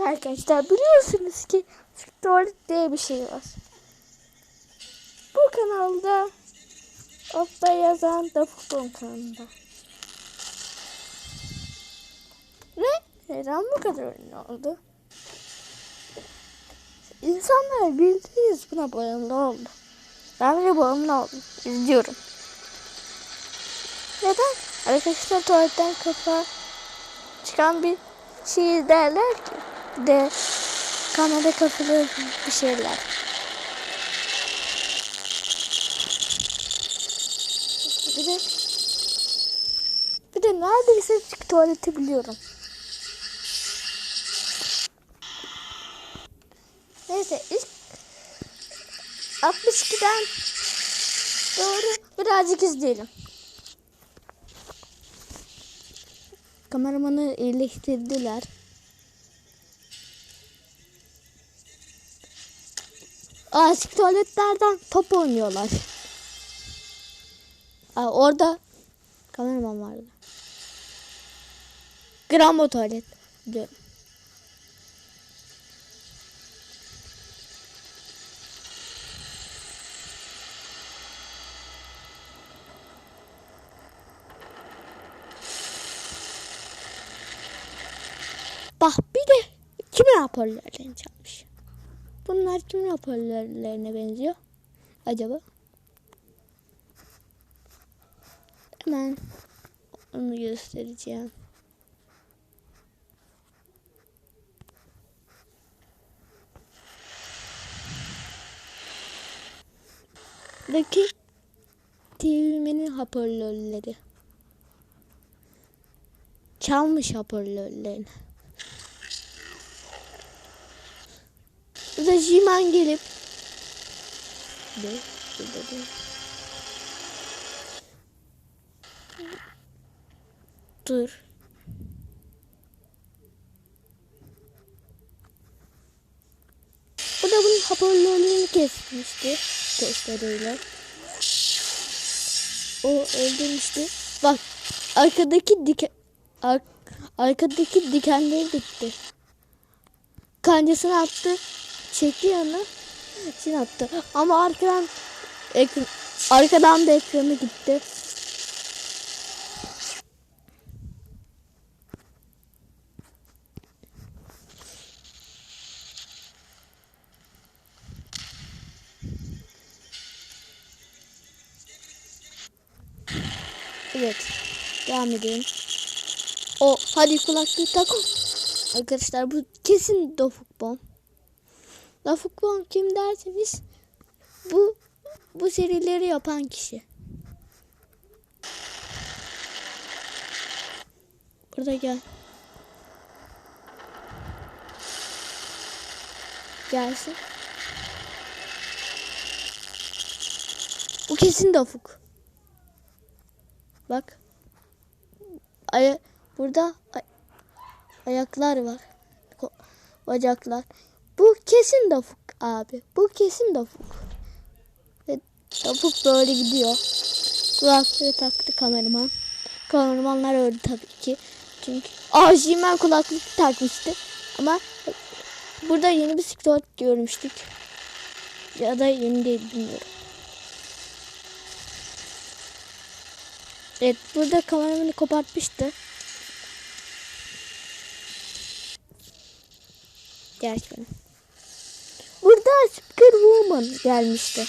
Evet arkadaşlar biliyorsunuz ki tuvalet diye bir şey var. Bu kanalda Oppa yazan da futbol kanalında. Ve neden bu kadar ünlü oldu? İnsanlar bildiğiniz buna bağımlı oldu. Ben bile bağımlı oldum. İzliyorum. Neden? Arkadaşlar tuvaletten kafa çıkan bir şey derler ki de kamera kafalı bir şeyler. Bir de bir de neredeyse tuvaleti biliyorum. Neyse ilk 62'den doğru birazcık izleyelim. Kameramanı iyileştirdiler. Açık tuvaletlerden top oynuyorlar. Aa, orada kameraman vardı. Grambo tuvalet diyorum. Bak bir de kim raporlarını çalmış? Bunlar kim raporlarına benziyor? Acaba? Hemen onu göstereceğim. Buradaki TV'nin hoparlörleri. Çalmış hoparlörlerini. Burada Jiman gelip de burada da Dur. Bu da bunun hoparlörlerini kesmişti testereyle. O öldürmüştü. Bak arkadaki diken ar arkadaki dikenleri gitti. Kancasını attı. Çekti yanına. Şimdi attı. Ama arkadan ekran, arkadan da ekranı gitti. Evet. Devam edelim. O hadi kulaklığı takın. Arkadaşlar bu kesin dofuk bomb. Bomb kim derseniz bu bu serileri yapan kişi. Burada gel. Gelsin. Bu kesin dofuk. Bak. Aya burada ay- ayaklar var. Bacaklar. Bu kesin dafuk abi. Bu kesin dafuk. Ve dafuk böyle gidiyor. Kulaklığı taktı kameraman. Kameramanlar öldü tabii ki. Çünkü Ajimen kulaklık takmıştı. Ama burada yeni bir siklet görmüştük. Ya da yeni değil bilmiyorum. Evet burada kameramanı kopartmıştı. Gerçekten. Burada Superwoman gelmişti.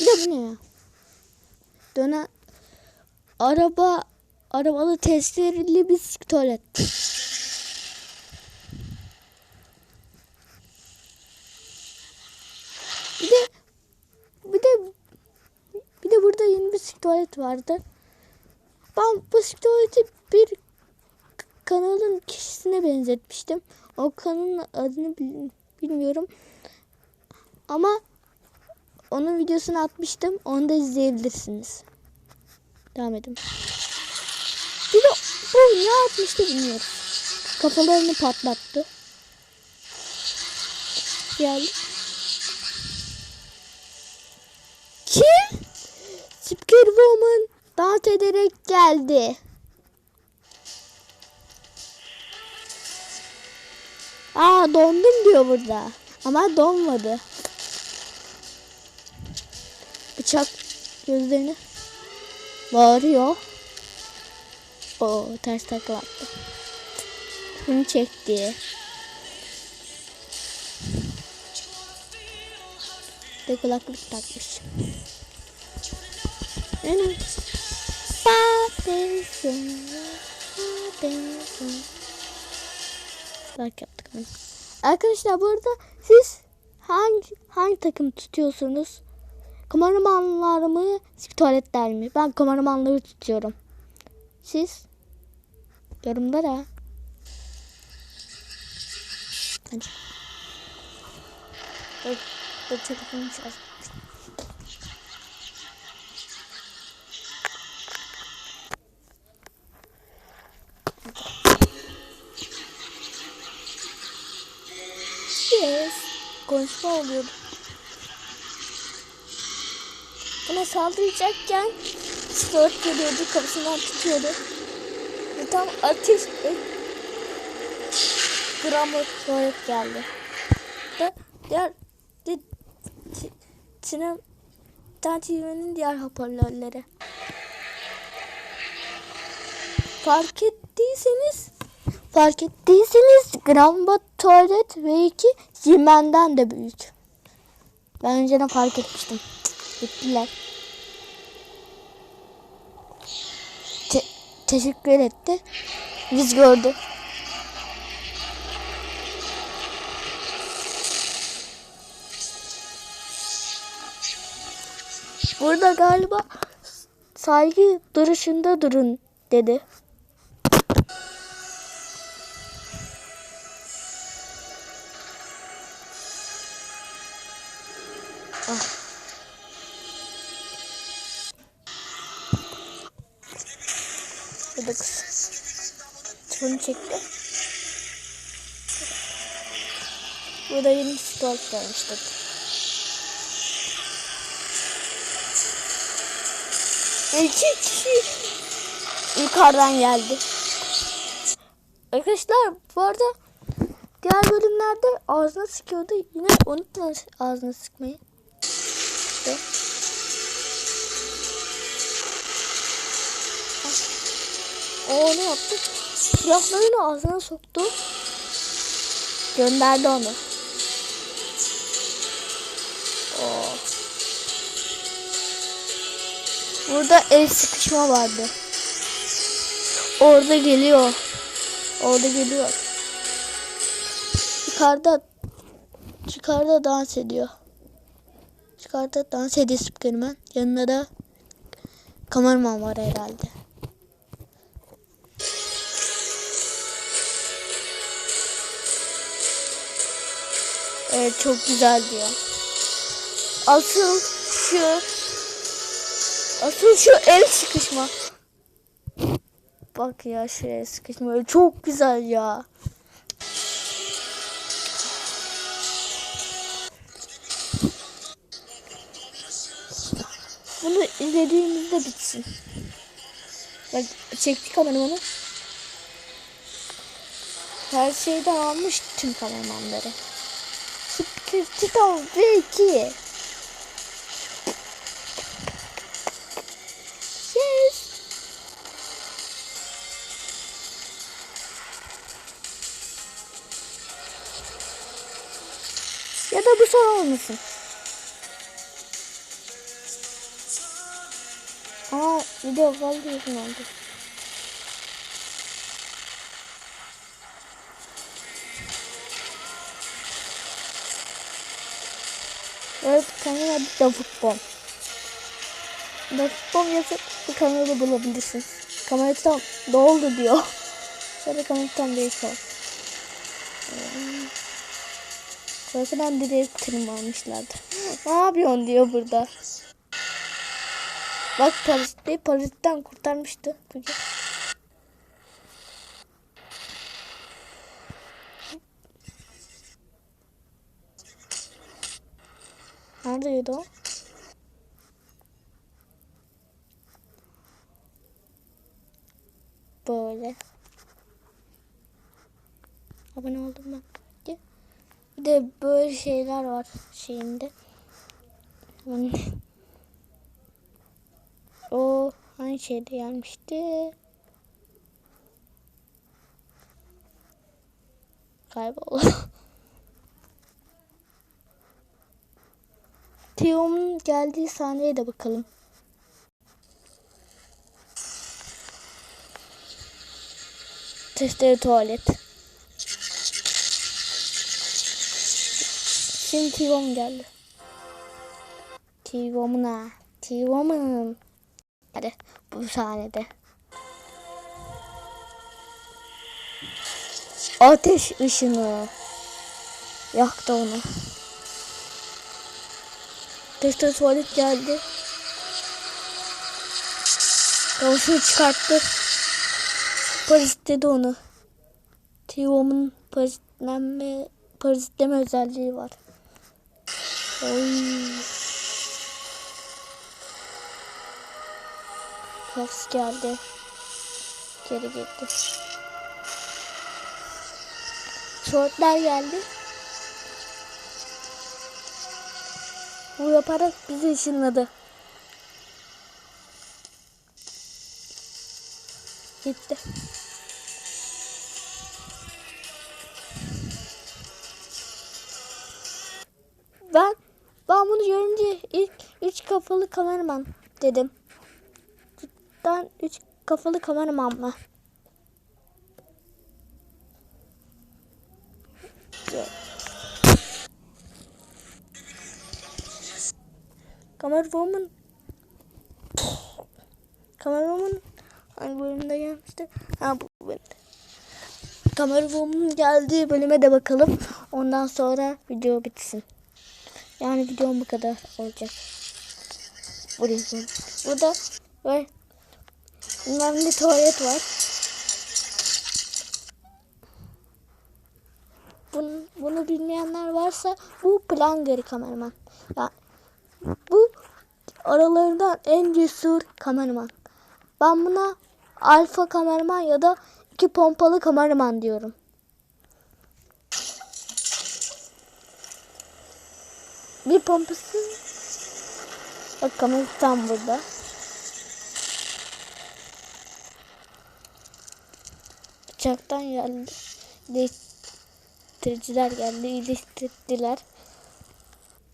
Bir de bu ne ya? Dönen araba arabalı testereli bir tuvalet. Bir de bir de bir de burada yeni bir tuvalet vardı. Ben bu tuvaleti bir kanalın kişisine benzetmiştim. O kanalın adını bil- bilmiyorum. Ama onun videosunu atmıştım. Onu da izleyebilirsiniz. Devam edin. Bir de bu ne yapmıştı bilmiyorum. Kafalarını patlattı. Geldi. Kim? Superwoman dans ederek geldi. Aa dondum diyor burada. Ama donmadı. Bıçak gözlerini bağırıyor. O ters takla attı. Bunu çekti. De kulaklık takmış. Benim. Patensin. Patensin. Like yaptık. Arkadaşlar burada siz hangi hangi takım tutuyorsunuz? Kameramanlar mı, tuvaletler mi? Ben kameramanları tutuyorum. Siz? Yorumlara. Hadi. Dur, dur telefonum şarj. Yes. Konuşma oluyordu. Buna saldıracakken Stuart geliyordu kapısından tutuyordu. Ve tam ateş et. Gramur geldi. Ve diğer di, ti, sinem TV'nin diğer hoparlörleri. Fark ettiyseniz fark ettiyseniz Gramba tuvalet ve iki Siemens'den de büyük. Ben önceden fark etmiştim. Gittiler. Te- teşekkür etti. Biz gördü. Burada galiba saygı duruşunda durun dedi. Burada Bunu çekti. Burada yeni stol gelmiştik. İki kişi yukarıdan geldi. Arkadaşlar bu arada diğer bölümlerde ağzına sıkıyordu. Yine unutmayın ağzına sıkmayı. İşte. O ne yaptı? Silahlarını ağzına soktu. Gönderdi onu. Oo. Burada el sıkışma vardı. Orada geliyor. Orada geliyor. Yukarıda yukarıda dans ediyor. Yukarıda dans ediyor Spiderman. Yanında da kameraman var herhalde. Evet çok güzel diyor. Asıl şu Asıl şu el sıkışma. Bak ya şu el sıkışma çok güzel ya. Bunu izlediğimizde bitsin. Bak çektik kameramanı. Her şeyden almış tüm kameramanları. Titan V2. Yes. Ya da bu son olmasın. Aa video vazgeçin oldu. Evet kanal adı Davut Bom. Davut Bom yazıp bu kanalı bulabilirsiniz. Kamera tam doldu diyor. Şöyle kamera tam değil sor. Korkudan direkt tırmanmışlardı. Ne yapıyorsun diyor burada. Bak parazitti, parazitten kurtarmıştı bugün. Neredeydi o? Böyle. Abone oldum ben. Bir de böyle şeyler var şeyinde. Yani o hangi şeyde gelmişti? Kayboldu. Tiyom'un geldiği sahneye de bakalım. Testere tuvalet. Şimdi Tiyom geldi. Tiyom'un ha. Tiyom'un. Hadi bu sahnede. Ateş ışını. Yaktı onu. Testere tuvalet geldi. Kavuşunu çıkarttı. Parazitledi onu. Tiyom'un parazitlenme, parazitleme özelliği var. Oy. Fox geldi. Geri gitti. Shortlar geldi. Bu yaparak bizi ışınladı. Gitti. Ben ben bunu görünce ilk üç kafalı kameraman dedim. Cidden üç kafalı kameraman mı? Kameraman Kameraman hangi bölümde gelmişti? Ha bu bölümde. Kameramanın geldiği bölüme de bakalım. Ondan sonra video bitsin. Yani videom bu kadar olacak. Burası. Burada ve bunların bir tuvalet var. Bunu, bunu bilmeyenler varsa bu plan geri kameraman. Yani bu aralarından en cesur kameraman. Ben buna alfa kameraman ya da iki pompalı kameraman diyorum. Bir pompası bak kamera tam burada. Bıçaktan geldi. Değiştiriciler geldi. iyileştirdiler.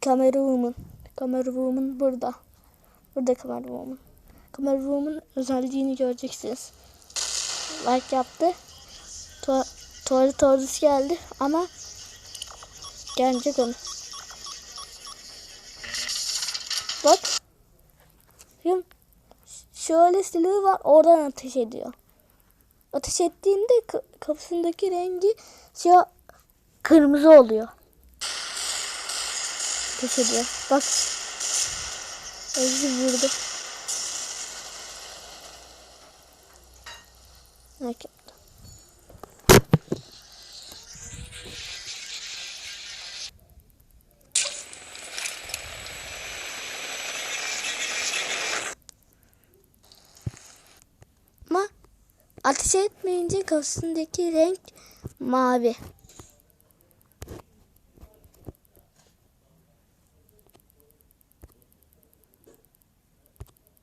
Kamera woman. Kamera woman burada. Burada kamera woman. Kamera woman özelliğini göreceksiniz. Like yaptı. Tu tuvalet ordusu geldi ama gelecek onu. Bak. Şimdi şöyle silahı var oradan ateş ediyor. Ateş ettiğinde ka- kafasındaki rengi siyah kırmızı oluyor. Ateş ediyor. Bak. Özü vurdu. Ama ateş etmeyince kafasındaki renk mavi.